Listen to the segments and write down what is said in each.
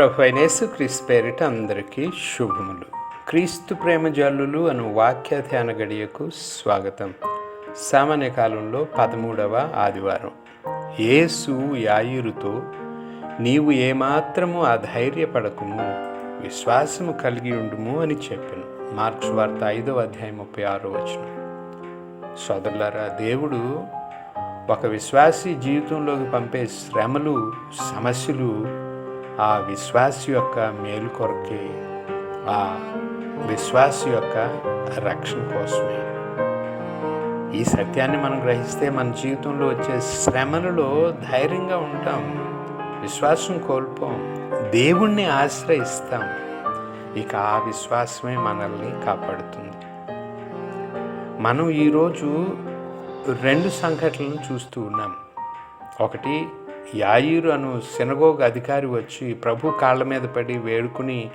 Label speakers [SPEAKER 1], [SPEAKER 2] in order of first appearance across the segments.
[SPEAKER 1] ప్రభు అయినేసు క్రీస్తు పేరిట అందరికీ శుభములు. క్రీస్తు ప్రేమ జల్లులు అను వాక్య ధ్యాన గడియకు స్వాగతం. సామాన్య కాలంలో పదమూడవ ఆదివారం. యేసు యాయురుతో నీవు ఏమాత్రము అధైర్యపడకుము విశ్వాసము కలిగి ఉండుము అని చెప్పాను. మార్క్స్ వార్త ఐదవ అధ్యాయం ముప్పై ఆరో వచ్చిన సోదరులారా దేవుడు ఒక విశ్వాసి జీవితంలోకి పంపే శ్రమలు సమస్యలు ఆ విశ్వాస యొక్క మేలు కొరకే ఆ విశ్వాస యొక్క రక్షణ కోసమే. ఈ సత్యాన్ని మనం గ్రహిస్తే మన జీవితంలో వచ్చే శ్రమలలో ధైర్యంగా ఉంటాం విశ్వాసం కోల్పోం దేవుణ్ణి ఆశ్రయిస్తాం. ఇక ఆ విశ్వాసమే మనల్ని కాపాడుతుంది. మనం ఈరోజు రెండు సంఘటనలను చూస్తూ ఉన్నాం. ఒకటి యాయిరు అను సినగోగ అధికారి వచ్చి ప్రభు కాళ్ళ మీద పడి వేడుకుని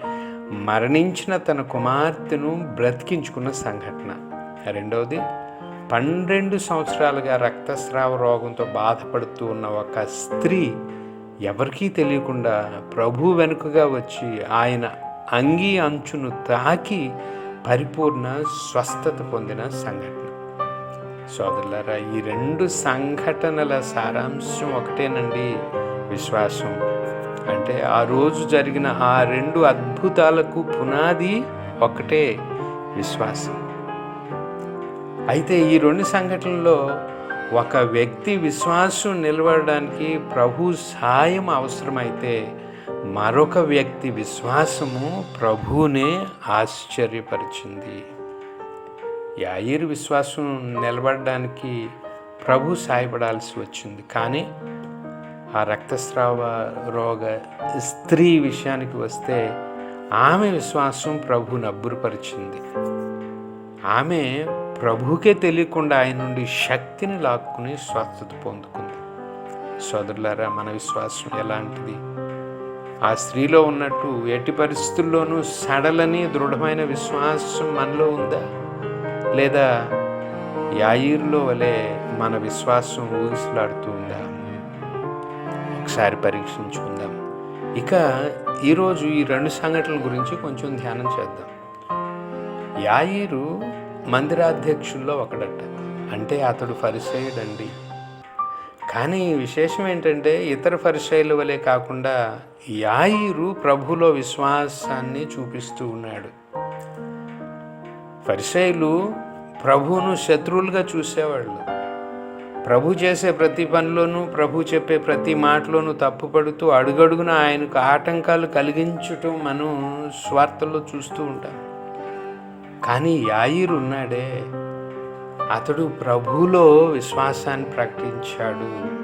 [SPEAKER 1] మరణించిన తన కుమార్తెను బ్రతికించుకున్న సంఘటన. రెండవది పన్నెండు సంవత్సరాలుగా రక్తస్రావ రోగంతో బాధపడుతూ ఉన్న ఒక స్త్రీ ఎవరికీ తెలియకుండా ప్రభు వెనుకగా వచ్చి ఆయన అంగీ అంచును తాకి పరిపూర్ణ స్వస్థత పొందిన సంఘటన. సోదరులారా ఈ రెండు సంఘటనల సారాంశం ఒకటేనండి విశ్వాసం. అంటే ఆ రోజు జరిగిన ఆ రెండు అద్భుతాలకు పునాది ఒకటే విశ్వాసం. అయితే ఈ రెండు సంఘటనల్లో ఒక వ్యక్తి విశ్వాసం నిలబడడానికి ప్రభు సాయం అవసరమైతే మరొక వ్యక్తి విశ్వాసము ప్రభువునే ఆశ్చర్యపరిచింది. యాయిర్ విశ్వాసం నిలబడడానికి ప్రభు సాయపడాల్సి వచ్చింది. కానీ ఆ రక్తస్రావ రోగ స్త్రీ విషయానికి వస్తే ఆమె విశ్వాసం ప్రభుని అబ్బురపరిచింది. ఆమె ప్రభుకే తెలియకుండా ఆయన నుండి శక్తిని లాక్కుని స్వస్థత పొందుకుంది. సోదరులారా మన విశ్వాసం ఎలాంటిది? ఆ స్త్రీలో ఉన్నట్టు ఎట్టి పరిస్థితుల్లోనూ సడలని దృఢమైన విశ్వాసం మనలో ఉందా? లేదా యాయిర్లో వలె మన విశ్వాసం ఊగిసలాడుతూ ఉందా ఒకసారి పరీక్షించుకుందాం. ఇక ఈరోజు ఈ రెండు సంఘటనల గురించి కొంచెం ధ్యానం చేద్దాం. యాయిరు మందిరాధ్యక్షుల్లో ఒకడట. అంటే అతడు ఫరిసేయుడండి. కానీ విశేషం ఏంటంటే ఇతర పరిచయాల వలె కాకుండా యాయిరు ప్రభులో విశ్వాసాన్ని చూపిస్తూ ఉన్నాడు. పరిచయులు ప్రభువును శత్రువులుగా చూసేవాళ్ళు. ప్రభు చేసే ప్రతి పనిలోనూ ప్రభు చెప్పే ప్రతి మాటలోనూ తప్పుపడుతూ అడుగడుగున ఆయనకు ఆటంకాలు కలిగించటం మనం స్వార్థల్లో చూస్తూ ఉంటాం. కానీ యాయిరు ఉన్నాడే. అతడు ప్రభులో విశ్వాసాన్ని ప్రకటించాడు.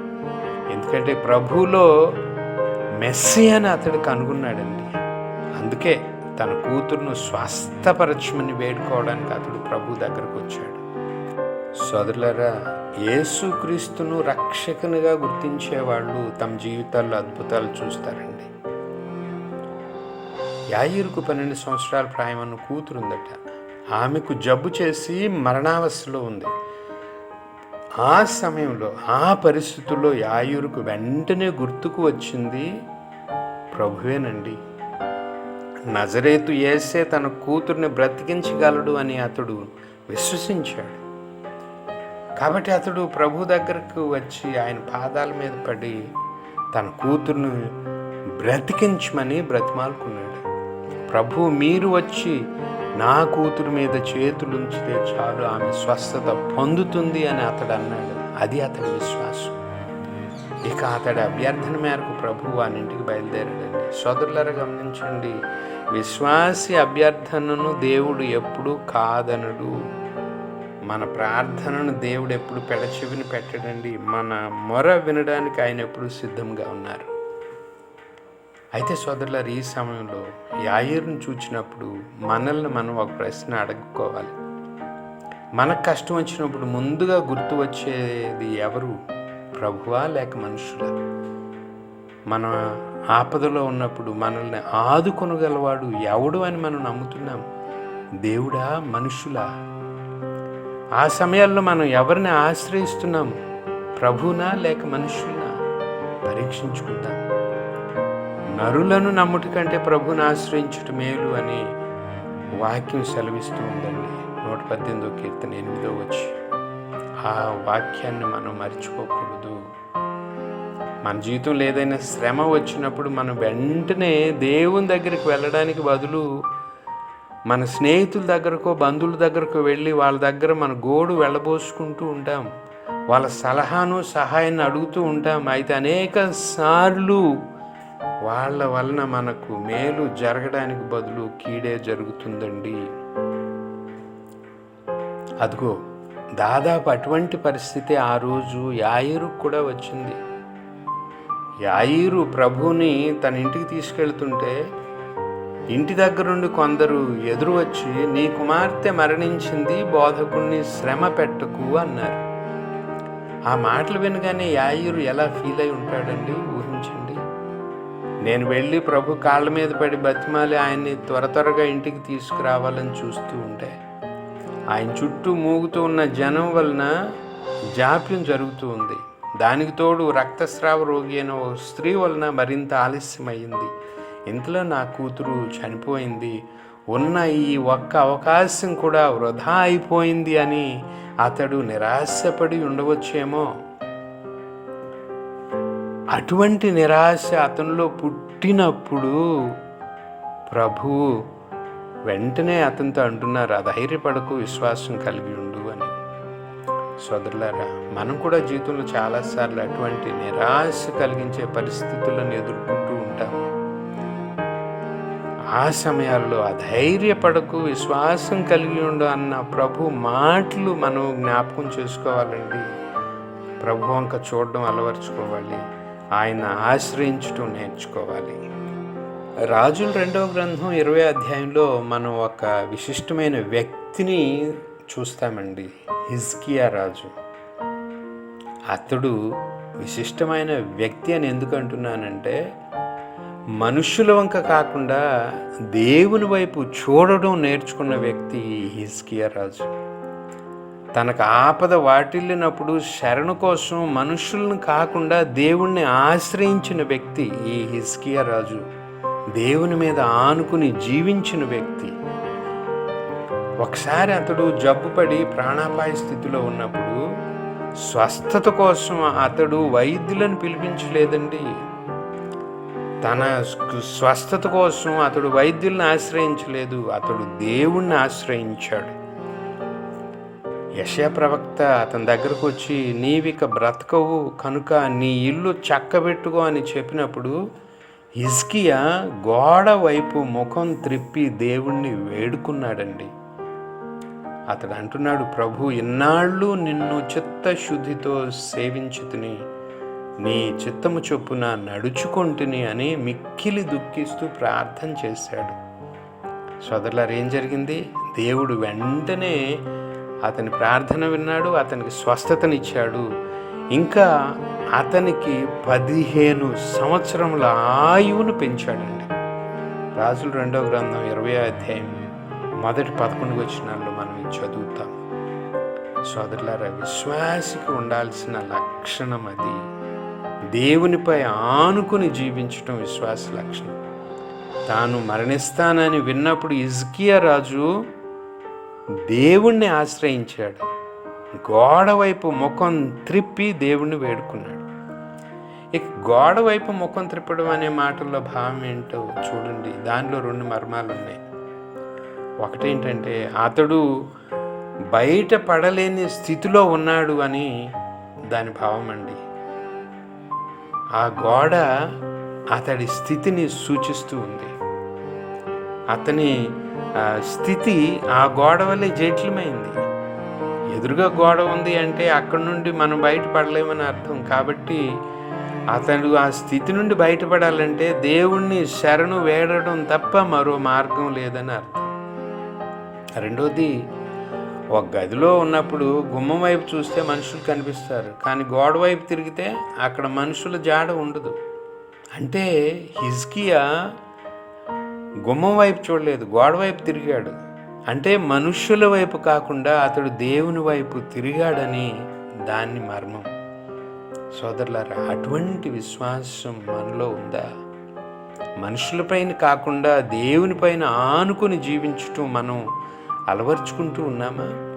[SPEAKER 1] ఎందుకంటే ప్రభులో మెస్సి అని అతడు కనుగొన్నాడండి. అందుకే తన కూతురును స్వస్థపరచమని వేడుకోవడానికి అతడు ప్రభు దగ్గరకు వచ్చాడు. సోదరులరా యేసుక్రీస్తును రక్షకునిగా గుర్తించేవాళ్ళు తమ జీవితాల్లో అద్భుతాలు చూస్తారండి. యాయిరుకు పన్నెండు సంవత్సరాల ప్రాయమన్న కూతురుందట. ఆమెకు జబ్బు చేసి మరణావస్థలో ఉంది. ఆ సమయంలో ఆ పరిస్థితుల్లో యాయూరుకు వెంటనే గుర్తుకు వచ్చింది ప్రభువేనండి. నజరేతు ఏసే తన కూతుర్ని బ్రతికించగలడు అని అతడు విశ్వసించాడు. కాబట్టి అతడు ప్రభు దగ్గరకు వచ్చి ఆయన పాదాల మీద పడి తన కూతుర్ను బ్రతికించమని బ్రతిమాలుకున్నాడు. ప్రభు మీరు వచ్చి నా కూతురు మీద చేతులు ఉంచితే చాలు ఆమె స్వస్థత పొందుతుంది అని అతడు అన్నాడు. అది అతడి విశ్వాసం. ఇక అతడి అభ్యర్థన మేరకు ప్రభు వాని ఇంటికి బయలుదేరాడండి. సోదరులారా గమనించండి. విశ్వాసి అభ్యర్థనను దేవుడు ఎప్పుడూ కాదనడు. మన ప్రార్థనను దేవుడు ఎప్పుడు పెడచెవిని పెట్టడండి. మన మొర వినడానికి ఆయన ఎప్పుడు సిద్ధంగా ఉన్నారు. అయితే సోదరులారు ఈ సమయంలో యాయిర్ను చూచినప్పుడు మనల్ని మనం ఒక ప్రశ్న అడుగుకోవాలి. మనకు కష్టం వచ్చినప్పుడు ముందుగా గుర్తు వచ్చేది ఎవరు? ప్రభువా లేక మనుషుల? మన ఆపదలో ఉన్నప్పుడు మనల్ని ఆదుకొనగలవాడు ఎవడు అని మనం నమ్ముతున్నాం? దేవుడా మనుషులా? ఆ సమయాల్లో మనం ఎవరిని ఆశ్రయిస్తున్నాము ప్రభునా లేక మనుషులనా? పరీక్షించుకుంటాం. నరులను నమ్ముటి కంటే ప్రభుని ఆశ్రయించుట మేలు అని వాక్యం సెలవిస్తూ ఉందండి. నూట పద్దెనిమిదో కీర్తన ఎనిమిదో వచ్చి ఆ వాక్యాన్ని మనం మర్చిపోకూడదు. మన జీవితంలో ఏదైనా శ్రమ వచ్చినప్పుడు మనం వెంటనే దేవుని దగ్గరికి వెళ్ళడానికి బదులు మన స్నేహితుల దగ్గరకో బంధువుల దగ్గరకు వెళ్ళి వాళ్ళ దగ్గర మన గోడు వెళ్ళబోసుకుంటూ ఉంటాం. వాళ్ళ సలహాను సహాయాన్ని అడుగుతూ ఉంటాం. అయితే అనేక సార్లు వాళ్ళ వలన మనకు మేలు జరగడానికి బదులు కీడే జరుగుతుందండి. అదిగో దాదాపు అటువంటి పరిస్థితి ఆ రోజు యాయరుకు కూడా వచ్చింది. యాయిరు ప్రభుని తన ఇంటికి తీసుకెళ్తుంటే ఇంటి దగ్గరుండి కొందరు ఎదురు వచ్చి నీ కుమార్తె మరణించింది బోధకుణ్ణి శ్రమ పెట్టకు అన్నారు. ఆ మాటలు వినగానే యాయిరు ఎలా ఫీల్ అయి ఉంటాడండి? ఊహించండి. నేను వెళ్ళి ప్రభు కాళ్ళ మీద పడి బతిమాలి ఆయన్ని త్వర త్వరగా ఇంటికి తీసుకురావాలని చూస్తూ ఉంటే ఆయన చుట్టూ మూగుతూ ఉన్న జనం వలన జాప్యం జరుగుతూ ఉంది. దానికి తోడు రక్తస్రావ రోగి అయిన ఓ స్త్రీ వలన మరింత ఆలస్యమైంది. ఇంతలో నా కూతురు చనిపోయింది. ఉన్న ఈ ఒక్క అవకాశం కూడా వృధా అయిపోయింది అని అతడు నిరాశపడి ఉండవచ్చేమో. అటువంటి నిరాశ అతనిలో పుట్టినప్పుడు ప్రభు వెంటనే అతనితో అంటున్నారు అధైర్యపడకు విశ్వాసం కలిగి ఉండు. సోదరులారా మనం కూడా జీవితంలో చాలాసార్లు అటువంటి నిరాశ కలిగించే పరిస్థితులను ఎదుర్కొంటూ ఉంటాం ఆ సమయాల్లో అధైర్యపడకు విశ్వాసం కలిగి ఉండు అన్న ప్రభు మాటలు మనం జ్ఞాపకం చేసుకోవాలండి. ప్రభు వంక చూడడం అలవర్చుకోవాలి. ఆయన ఆశ్రయించటం నేర్చుకోవాలి. రాజుల రెండవ గ్రంథం ఇరవై అధ్యాయంలో మనం ఒక విశిష్టమైన వ్యక్తిని చూస్తామండి. హిజ్కియా రాజు. అతడు విశిష్టమైన వ్యక్తి అని ఎందుకు అంటున్నానంటే మనుషుల వంక కాకుండా దేవుని వైపు చూడడం నేర్చుకున్న వ్యక్తి ఈ హిజ్కియా రాజు. తనకు ఆపద వాటిల్లినప్పుడు శరణు కోసం మనుషులను కాకుండా దేవుణ్ణి ఆశ్రయించిన వ్యక్తి ఈ హిజ్కియా రాజు. దేవుని మీద ఆనుకుని జీవించిన వ్యక్తి. ఒకసారి అతడు జబ్బుపడి ప్రాణాపాయ స్థితిలో ఉన్నప్పుడు స్వస్థత కోసం అతడు వైద్యులను పిలిపించలేదండి. తన స్వస్థత కోసం అతడు వైద్యుల్ని ఆశ్రయించలేదు. అతడు దేవుణ్ణి ఆశ్రయించాడు. యశయ ప్రవక్త అతని దగ్గరకు వచ్చి నీవిక బ్రతకవు కనుక నీ ఇల్లు చక్కబెట్టుకో అని చెప్పినప్పుడు హిజ్కియా గోడ వైపు ముఖం త్రిప్పి దేవుణ్ణి వేడుకున్నాడండి. అతడు అంటున్నాడు ప్రభు ఇన్నాళ్ళు నిన్ను చిత్తశుద్ధితో సేవించుతుని నీ చిత్తము చొప్పున నడుచుకొంటిని అని మిక్కిలి దుఃఖిస్తూ ప్రార్థన చేశాడు. సోదరులారు ఏం జరిగింది? దేవుడు వెంటనే అతని ప్రార్థన విన్నాడు అతనికి స్వస్థతనిచ్చాడు. ఇంకా అతనికి పదిహేను సంవత్సరముల ఆయువును పెంచాడండి. రాజులు రెండో గ్రంథం ఇరవై అధ్యాయం మొదటి పదకొండు వచ్చినాళ్ళు మనం చదువుతాం. సోదరులారా విశ్వాసికి ఉండాల్సిన లక్షణం అది. దేవునిపై ఆనుకుని జీవించటం విశ్వాస లక్షణం. తాను మరణిస్తానని విన్నప్పుడు ఇజ్కియా రాజు దేవుణ్ణి ఆశ్రయించాడు. గోడవైపు ముఖం త్రిప్పి దేవుణ్ణి వేడుకున్నాడు. ఇక గోడవైపు ముఖం త్రిప్పడం అనే మాటల్లో భావం ఏంటో చూడండి. దానిలో రెండు మర్మాలు ఉన్నాయి ఒకటేంటంటే అతడు బయటపడలేని స్థితిలో ఉన్నాడు అని దాని భావం అండి. ఆ గోడ అతడి స్థితిని సూచిస్తూ ఉంది. అతని స్థితి ఆ గోడ వల్లే జైట్లమైంది ఎదురుగా గోడ ఉంది అంటే అక్కడి నుండి మనం బయటపడలేమని అర్థం. కాబట్టి అతడు ఆ స్థితి నుండి బయటపడాలంటే దేవుణ్ణి శరణు వేడడం తప్ప మరో మార్గం లేదని అర్థం. రెండోది ఒక గదిలో ఉన్నప్పుడు గుమ్మం వైపు చూస్తే మనుషులు కనిపిస్తారు. కానీ గోడ వైపు తిరిగితే అక్కడ మనుషుల జాడ ఉండదు. అంటే హిజ్కియా గుమ్మం వైపు చూడలేదు గోడ వైపు తిరిగాడు. అంటే మనుష్యుల వైపు కాకుండా అతడు దేవుని వైపు తిరిగాడని దాన్ని మర్మం. సోదరులారా అటువంటి విశ్వాసం మనలో ఉందా? మనుషులపైన కాకుండా దేవునిపైన ఆనుకొని జీవించటం మనం అలవర్చుకుంటూ ఉన్నామా?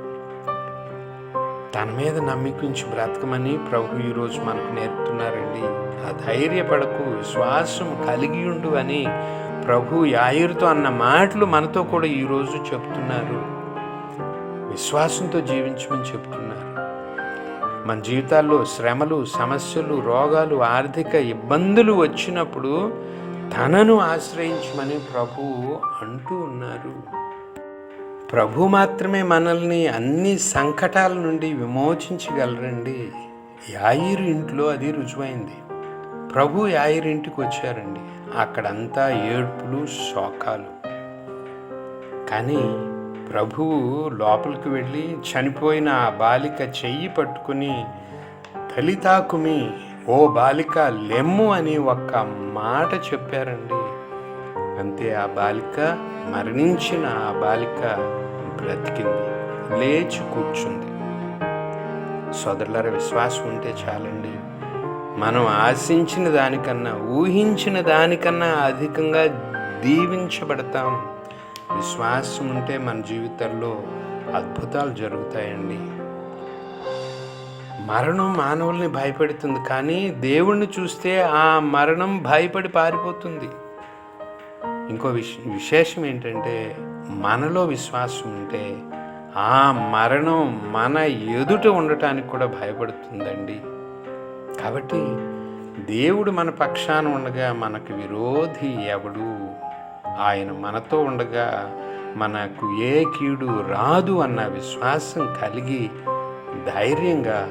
[SPEAKER 1] తన మీద నమ్మికించి బ్రతకమని ప్రభు ఈరోజు మనకు నేర్పుతున్నారండి. ఆ ధైర్యపడకు విశ్వాసం కలిగి ఉండు అని ప్రభు యాయురుతో అన్న మాటలు మనతో కూడా ఈరోజు చెప్తున్నారు. విశ్వాసంతో జీవించమని చెప్తున్నారు. మన జీవితాల్లో శ్రమలు సమస్యలు రోగాలు ఆర్థిక ఇబ్బందులు వచ్చినప్పుడు తనను ఆశ్రయించమని ప్రభువు అంటూ ఉన్నారు. ప్రభు మాత్రమే మనల్ని అన్ని సంకటాల నుండి విమోచించగలరండి. యాయిరు ఇంట్లో అది రుజువైంది. ప్రభు యాయిరింటికి వచ్చారండి. అక్కడంతా ఏడ్పులు శోకాలు. కానీ ప్రభువు లోపలికి వెళ్ళి చనిపోయిన ఆ బాలిక చెయ్యి పట్టుకుని తలితాకుమి ఓ బాలిక లెమ్ము అని ఒక్క మాట చెప్పారండి. అంతే ఆ బాలిక మరణించిన ఆ బాలిక బ్రతికింది లేచి కూర్చుంది. సోదరులర విశ్వాసం ఉంటే చాలండి. మనం ఆశించిన దానికన్నా ఊహించిన దానికన్నా అధికంగా దీవించబడతాం. విశ్వాసం ఉంటే మన జీవితంలో అద్భుతాలు జరుగుతాయండి. మరణం మానవుల్ని భయపెడుతుంది కానీ దేవుణ్ణి చూస్తే ఆ మరణం భయపడి పారిపోతుంది. ఇంకో విశ విశేషం ఏంటంటే మనలో విశ్వాసం ఉంటే ఆ మరణం మన ఎదుట ఉండటానికి కూడా భయపడుతుందండి. కాబట్టి దేవుడు మన పక్షాన ఉండగా మనకు విరోధి ఎవడు? ఆయన మనతో ఉండగా మనకు ఏ కీడు రాదు అన్న విశ్వాసం కలిగి ధైర్యంగా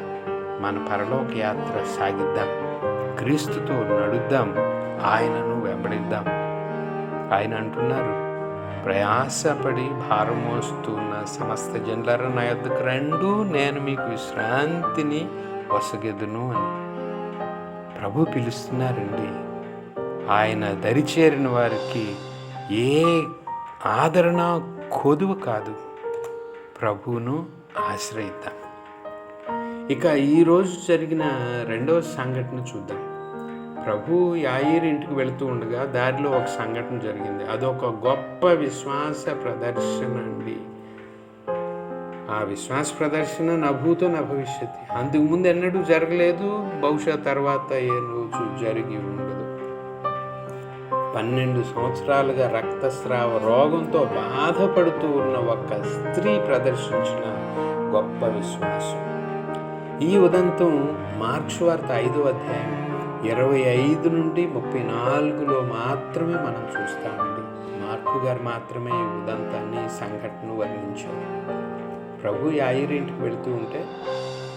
[SPEAKER 1] మన పరలోక యాత్ర సాగిద్దాం. క్రీస్తుతో నడుద్దాం. ఆయనను వెంబడిద్దాం. ఆయన అంటున్నారు ప్రయాసపడి భారం మోస్తున్న సమస్త జనులర నా యొద్దకు రెండు నేను మీకు విశ్రాంతిని వసగెదును అని. ప్రభు పిలుస్తున్నారండి. ఆయన దరిచేరిన వారికి ఏ ఆదరణ కొదువు కాదు. ప్రభువును ఆశ్రయిద్దాం. ఇక ఈరోజు జరిగిన రెండవ సంఘటన చూద్దాం. ప్రభు యాయిర్ ఇంటికి వెళుతూ ఉండగా దారిలో ఒక సంఘటన జరిగింది. అదొక గొప్ప విశ్వాస ప్రదర్శన అండి. ఆ విశ్వాస ప్రదర్శన నభూతో నభవిష్యత్ అందుకు అంతకు ముందు ఎన్నడూ జరగలేదు. బహుశా తర్వాత ఏ రోజు జరిగి ఉండదు. పన్నెండు సంవత్సరాలుగా రక్తస్రావ రోగంతో బాధపడుతూ ఉన్న ఒక స్త్రీ ప్రదర్శించిన గొప్ప విశ్వాసం. ఈ ఉదంతం మార్క్స్ వార్త ఐదో అధ్యాయం ఇరవై ఐదు నుండి ముప్పై నాలుగులో మాత్రమే మనం చూస్తామండి. మార్కు గారు మాత్రమే ఉదంతాన్ని సంఘటన వర్ణించారు. ప్రభు యాయిరింటికి వెళుతూ ఉంటే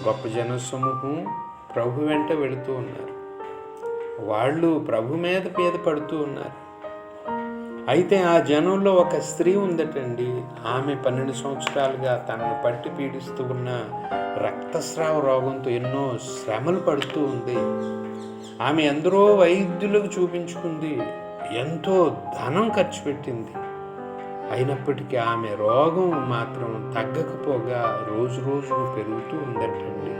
[SPEAKER 1] గొప్ప జనసమూహం ప్రభు వెంట వెళుతూ ఉన్నారు. వాళ్ళు ప్రభు మీద మీద పడుతూ ఉన్నారు. అయితే ఆ జనంలో ఒక స్త్రీ ఉందటండి. ఆమె పన్నెండు సంవత్సరాలుగా తనను పట్టి పీడిస్తూ ఉన్న రక్తస్రావ రోగంతో ఎన్నో శ్రమలు పడుతూ ఉంది. ఆమె ఎందరో వైద్యులకు చూపించుకుంది. ఎంతో ధనం ఖర్చు పెట్టింది. అయినప్పటికీ ఆమె రోగం మాత్రం తగ్గకపోగా రోజు రోజుకు పెరుగుతూ ఉందటండి.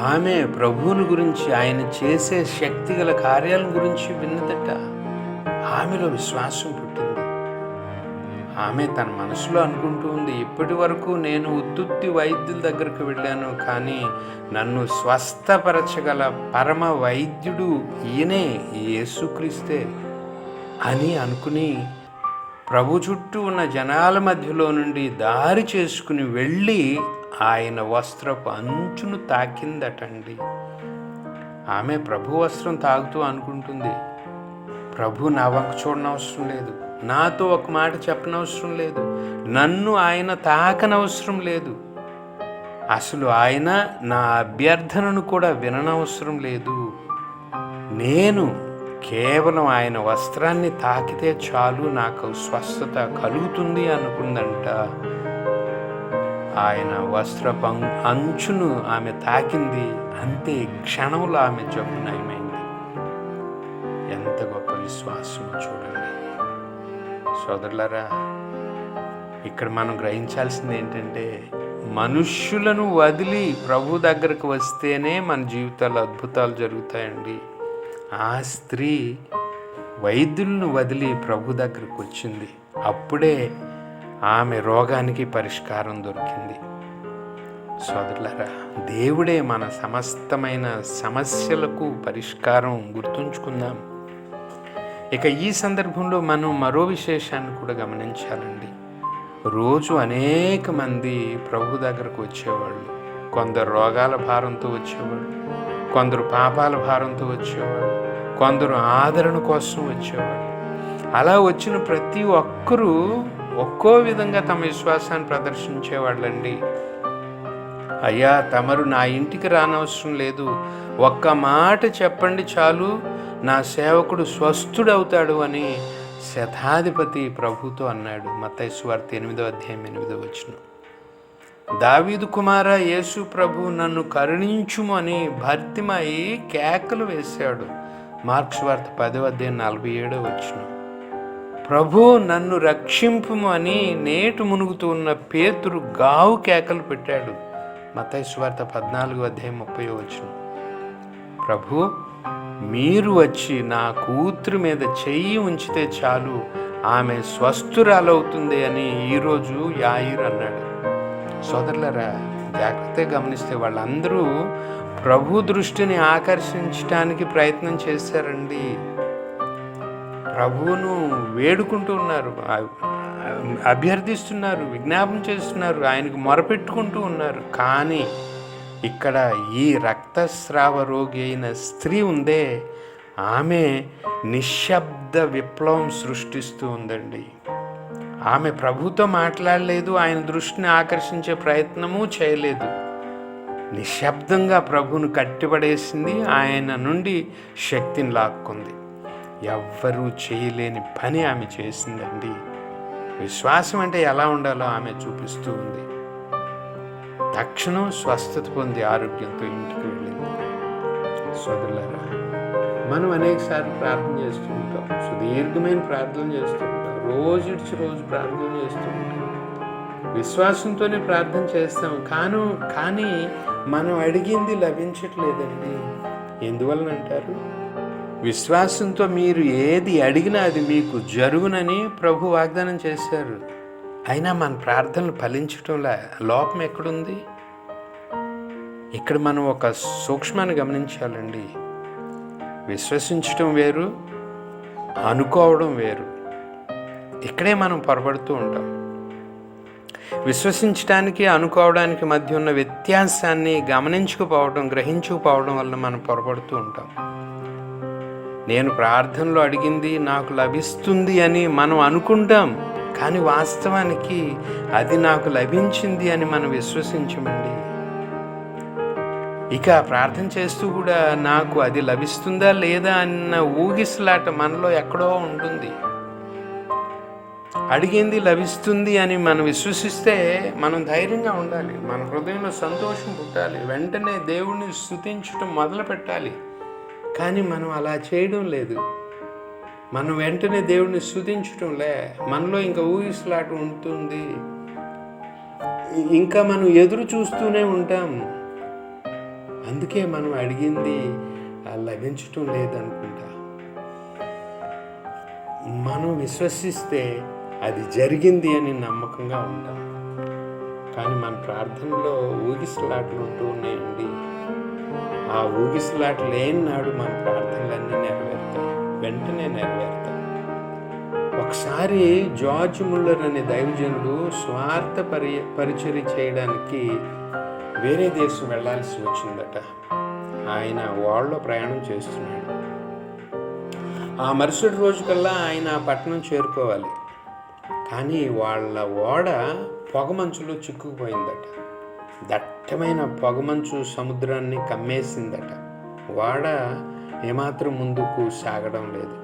[SPEAKER 1] ఆమె ప్రభువుని గురించి ఆయన చేసే శక్తిగల కార్యాల గురించి విన్నదట. ఆమెలో విశ్వాసం పుట్టింది. ఆమె తన మనసులో అనుకుంటూ ఉంది ఇప్పటి వరకు నేను ఉత్తుత్తి వైద్యుల దగ్గరకు వెళ్ళాను కానీ నన్ను స్వస్థపరచగల పరమ వైద్యుడు ఈయనే యేసుక్రీస్తే అని అనుకుని ప్రభు చుట్టూ ఉన్న జనాల మధ్యలో నుండి దారి చేసుకుని వెళ్ళి ఆయన వస్త్రపు అంచును తాకిందటండి. ఆమె ప్రభు వస్త్రం తాగుతూ అనుకుంటుంది ప్రభు నా వంక చూడనవసరం లేదు నాతో ఒక మాట చెప్పనవసరం లేదు. నన్ను ఆయన తాకనవసరం లేదు. అసలు ఆయన నా అభ్యర్థనను కూడా విననవసరం లేదు. నేను కేవలం ఆయన వస్త్రాన్ని తాకితే చాలు నాకు స్వస్థత కలుగుతుంది అనుకుందంట. ఆయన వస్త్ర అంచును ఆమె తాకింది. అంతే క్షణంలో ఆమె జబ్బు నయమైంది. ఎంత గొప్ప విశ్వాసం. సోదరులారా ఇక్కడ మనం గ్రహించాల్సింది ఏంటంటే మనుష్యులను వదిలి ప్రభు దగ్గరకు వస్తేనే మన జీవితాల్లో అద్భుతాలు జరుగుతాయండి. ఆ స్త్రీ వైద్యులను వదిలి ప్రభు దగ్గరకు వచ్చింది. అప్పుడే ఆమె రోగానికి పరిష్కారం దొరికింది. సోదరులారా దేవుడే మన సమస్తమైన సమస్యలకు పరిష్కారం గుర్తుంచుకుందాం. ఇక ఈ సందర్భంలో మనం మరో విశేషాన్ని కూడా గమనించాలండి. రోజు అనేక మంది ప్రభు దగ్గరకు వచ్చేవాళ్ళు. కొందరు రోగాల భారంతో వచ్చేవాళ్ళు. కొందరు పాపాల భారంతో వచ్చేవాళ్ళు. కొందరు ఆదరణ కోసం వచ్చేవాళ్ళు. అలా వచ్చిన ప్రతి ఒక్కరూ ఒక్కో విధంగా తమ విశ్వాసాన్ని ప్రదర్శించేవాళ్ళండి. అయ్యా తమరు నా ఇంటికి రానవసరం లేదు. ఒక్క మాట చెప్పండి చాలు. నా సేవకుడు స్వస్థుడవుతాడు అని శతాధిపతి ప్రభుతో అన్నాడు. మతైశ్వార్త ఎనిమిదో అధ్యాయం ఎనిమిదో వచ్చిన దావీదు కుమార యేసు ప్రభు నన్ను కరుణించుము అని భర్తిమై కేకలు వేశాడు. మార్క్స్ వార్త పదో అధ్యాయం నలభై ఏడో వచ్చిన ప్రభు నన్ను రక్షింపుము అని నేటు మునుగుతూ ఉన్న పేతురు గావు కేకలు పెట్టాడు. మతైశ్వార్త పద్నాలుగు అధ్యాయం ముప్పై వచ్చిన ప్రభు మీరు వచ్చి నా కూతురు మీద చెయ్యి ఉంచితే చాలు ఆమె స్వస్థురాలవుతుంది అని ఈరోజు యాయిర్ అన్నాడు. సోదరులరా జాగ్రత్తగా గమనిస్తే వాళ్ళందరూ ప్రభు దృష్టిని ఆకర్షించడానికి ప్రయత్నం చేశారండి. ప్రభువును వేడుకుంటూ ఉన్నారు అభ్యర్థిస్తున్నారు విజ్ఞాపం చేస్తున్నారు ఆయనకు మొరపెట్టుకుంటూ ఉన్నారు. కానీ ఇక్కడ ఈ రక్తస్రావ రోగి అయిన స్త్రీ ఉందే ఆమె నిశ్శబ్ద విప్లవం సృష్టిస్తూ ఉందండి. ఆమె ప్రభుతో మాట్లాడలేదు ఆయన దృష్టిని ఆకర్షించే ప్రయత్నము చేయలేదు. నిశ్శబ్దంగా ప్రభును కట్టిపడేసింది ఆయన నుండి శక్తిని లాక్కుంది. ఎవ్వరూ చేయలేని పని ఆమె చేసిందండి. విశ్వాసం అంటే ఎలా ఉండాలో ఆమె చూపిస్తూ ఉంది. తక్షణం స్వస్థత పొంది ఆరోగ్యంతో ఇంటికి వెళ్ళింది. సోదరులారా మనం అనేకసార్లు ప్రార్థన చేస్తూ ఉంటాం. సుదీర్ఘమైన ప్రార్థన చేస్తూ ఉంటాం. రోజు ఇడిచి రోజు ప్రార్థన చేస్తూ ఉంటాం. విశ్వాసంతోనే ప్రార్థన చేస్తాం. కాను కానీ మనం అడిగింది లభించట్లేదండి. ఎందువలన అంటారు? విశ్వాసంతో మీరు ఏది అడిగినా అది మీకు జరుగునని ప్రభు వాగ్దానం చేశారు. అయినా మన ప్రార్థనలు ఫలించటంలా లోపం ఎక్కడుంది? ఇక్కడ మనం ఒక సూక్ష్మాన్ని గమనించాలండి. విశ్వసించటం వేరు అనుకోవడం వేరు. ఇక్కడే మనం పొరపడుతూ ఉంటాం. విశ్వసించడానికి అనుకోవడానికి మధ్య ఉన్న వ్యత్యాసాన్ని గమనించుకుపోవడం గ్రహించుకుపోవడం వల్ల మనం పొరపడుతూ ఉంటాం. నేను ప్రార్థనలో అడిగింది నాకు లభిస్తుంది అని మనం అనుకుంటాం. కానీ వాస్తవానికి అది నాకు లభించింది అని మనం విశ్వసించమండి. ఇక ప్రార్థన చేస్తూ కూడా నాకు అది లభిస్తుందా లేదా అన్న ఊగిసలాట మనలో ఎక్కడో ఉంటుంది. అడిగింది లభిస్తుంది అని మనం విశ్వసిస్తే మనం ధైర్యంగా ఉండాలి. మన హృదయంలో సంతోషం పుట్టాలి. వెంటనే దేవుణ్ణి స్థుతించటం మొదలు పెట్టాలి కానీ మనం అలా చేయడం లేదు. మనం వెంటనే దేవుడిని స్థుతించటంలే మనలో ఇంకా ఊహిసలాట ఉంటుంది. ఇంకా మనం ఎదురు చూస్తూనే ఉంటాం. అందుకే మనం అడిగింది లభించటం లేదనుకుంటా. మనం విశ్వసిస్తే అది జరిగింది అని నమ్మకంగా ఉంటాం. కానీ మన ప్రార్థనలో ఊగిసలాట్లు ఉంటూ ఉన్నాయండి ఆ ఊగిసలాట్లు లేని నాడు మన ప్రార్థనలన్నీ వెంటనే నెరవేరుతాయి. ఒకసారి జార్జ్ ముల్లర్ అనే దైవజనుడు స్వార్థ పరి పరిచర్య చేయడానికి వేరే దేశం వెళ్ళాల్సి వచ్చిందట. ఆయన ఓడలో ప్రయాణం చేస్తున్నాడు. ఆ మరుసటి రోజుకల్లా ఆయన ఆ పట్టణం చేరుకోవాలి. కానీ వాళ్ళ ఓడ పొగమంచులో చిక్కుకుపోయిందట. దట్టమైన పొగమంచు సముద్రాన్ని కమ్మేసిందట. వాడ ఏమాత్రం ముందుకు సాగడం లేదు.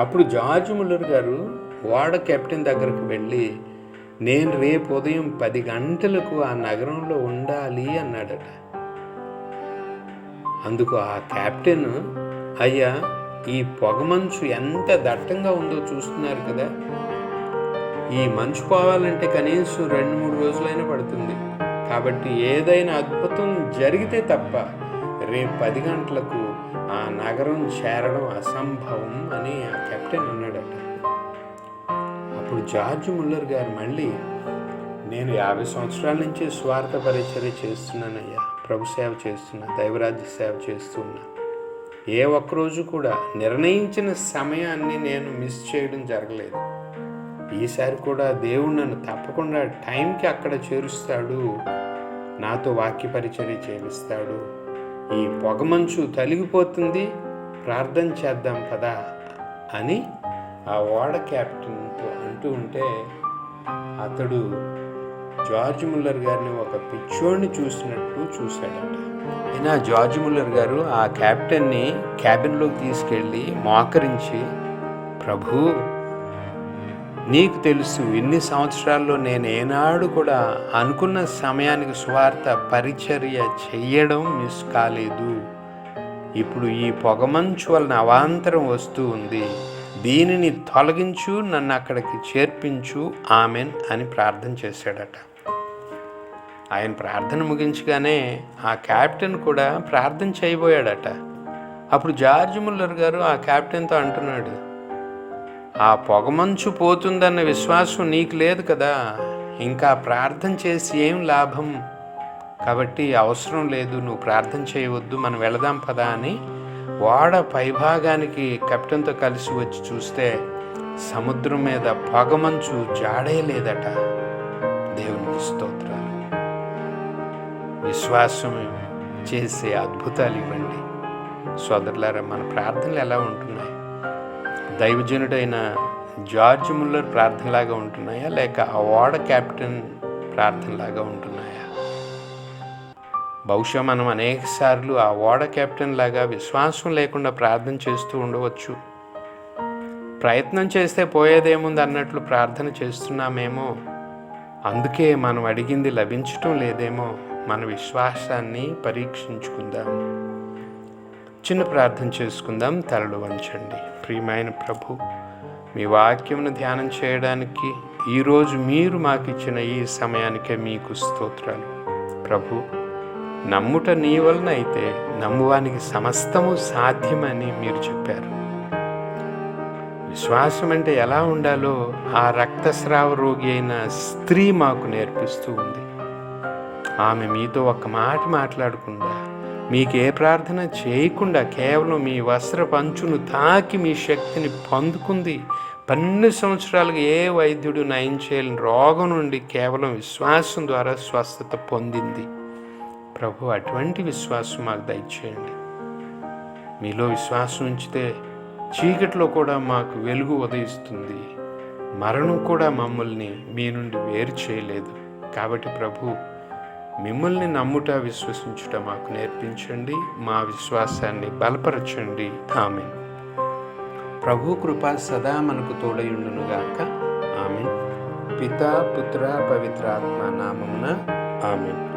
[SPEAKER 1] అప్పుడు జార్జ్ ముల్లర్ గారు ఓడ కెప్టెన్ దగ్గరకు వెళ్ళి నేను రేపు ఉదయం పది గంటలకు ఆ నగరంలో ఉండాలి అన్నాడట. అందుకు ఆ కెప్టెన్ అయ్యా ఈ పొగమంచు ఎంత దట్టంగా ఉందో చూస్తున్నారు కదా. ఈ మంచు పోవాలంటే కనీసం రెండు మూడు రోజులైనా పడుతుంది. కాబట్టి ఏదైనా అద్భుతం జరిగితే తప్ప రేపు పది గంటలకు ఆ నగరం చేరడం అసంభవం అని ఆ కెప్టెన్ అన్నాడట. అప్పుడు జార్జ్ ముల్లర్ గారు మళ్ళీ నేను యాభై సంవత్సరాల నుంచి స్వార్థ పరిచర్య చేస్తున్నానయ్యా. ప్రభు సేవ చేస్తున్నా దైవరాజ్య సేవ చేస్తున్నా. ఏ ఒక్కరోజు కూడా నిర్ణయించిన సమయాన్ని నేను మిస్ చేయడం జరగలేదు. ఈసారి కూడా దేవుడు నన్ను తప్పకుండా టైంకి అక్కడ చేరుస్తాడు నాతో వాక్య పరిచర్య చేపిస్తాడు ఈ పొగమంచు తొలగిపోతుంది. ప్రార్థన చేద్దాం కదా అని ఆ ఓడ క్యాప్టెన్తో అంటూ ఉంటే అతడు జార్జ్ ముల్లర్ గారిని ఒక పిచ్చోడిని చూసినట్టు చూశాడట. అయినా జార్జ్ ముల్లర్ గారు ఆ క్యాప్టెన్ని క్యాబిన్లోకి తీసుకెళ్ళి మోకరించి ప్రభు నీకు తెలుసు ఇన్ని సంవత్సరాల్లో నేను ఏనాడు కూడా అనుకున్న సమయానికి స్వార్థ పరిచర్య చెయ్యడం మిస్ కాలేదు. ఇప్పుడు ఈ పొగమంచు వలన అవాంతరం వస్తూ ఉంది. దీనిని తొలగించు నన్ను అక్కడికి చేర్పించు ఆమెన్ అని ప్రార్థన చేశాడట. ఆయన ప్రార్థన ముగించగానే ఆ క్యాప్టెన్ కూడా ప్రార్థన చేయబోయాడట. అప్పుడు జార్జ్ ముల్లర్ గారు ఆ క్యాప్టెన్తో అంటున్నాడు ఆ పొగమంచు పోతుందన్న విశ్వాసం నీకు లేదు కదా. ఇంకా ప్రార్థన చేసి ఏం లాభం? కాబట్టి అవసరం లేదు నువ్వు ప్రార్థన చేయవద్దు మనం వెళదాం పదా అని ఓడ పైభాగానికి కెప్టెన్తో కలిసి వచ్చి చూస్తే సముద్రం మీద పొగమంచు జాడే లేదట. దేవునికి స్తోత్రాలు. విశ్వాసం చేసే అద్భుతాలు ఇవ్వండి. సోదరులారా మన ప్రార్థనలు ఎలా ఉంటున్నాయి? దైవజనుడైన జార్జ్ ముల్లర్ ప్రార్థనలాగా ఉంటున్నాయా? లేక ఆ ఓడ కెప్టెన్ ప్రార్థనలాగా ఉంటున్నాయా? బహుశా మనం అనేకసార్లు ఆ ఓడ కెప్టెన్ లాగా విశ్వాసం లేకుండా ప్రార్థన చేస్తూ ఉండవచ్చు. ప్రయత్నం చేస్తే పోయేదేముంది అన్నట్లు ప్రార్థన చేస్తున్నామేమో? అందుకే మనం అడిగింది లభించటం లేదేమో? మన విశ్వాసాన్ని పరీక్షించుకుందాం. చిన్న ప్రార్థన చేసుకుందాం. తలలు వంచండి. ప్రియమైన ప్రభు మీ వాక్యమును ధ్యానం చేయడానికి ఈరోజు మీరు మాకు ఇచ్చిన ఈ సమయానికే మీకు స్తోత్రాలు. ప్రభు నమ్ముట నీ వలన అయితే నమ్మువానికి సమస్తము సాధ్యమని మీరు చెప్పారు. విశ్వాసం అంటే ఎలా ఉండాలో ఆ రక్తస్రావ రోగి అయిన స్త్రీ మాకు నేర్పిస్తూ ఉంది. ఆమె మీతో ఒక మాట మాట్లాడకుండా మీకు ఏ ప్రార్థన చేయకుండా కేవలం మీ వస్త్ర పంచును తాకి మీ శక్తిని పొందుకుంది. పన్నెండు సంవత్సరాలుగా ఏ వైద్యుడు నయం చేయలేని రోగం నుండి కేవలం విశ్వాసం ద్వారా స్వస్థత పొందింది. ప్రభు అటువంటి విశ్వాసం మాకు దయచేయండి. మీలో విశ్వాసం ఉంచితే చీకట్లో కూడా మాకు వెలుగు ఉదయిస్తుంది. మరణం కూడా మమ్మల్ని మీ నుండి వేరు చేయలేదు. కాబట్టి ప్రభు మిమ్మల్ని నమ్ముట విశ్వసించుట మాకు నేర్పించండి. మా విశ్వాసాన్ని బలపరచండి. ఆమె ప్రభు కృప సదా మనకు తోడయుండునుగాక ఆమె పిత పుత్ర పవిత్రాత్మ నామమున ఆమెన్.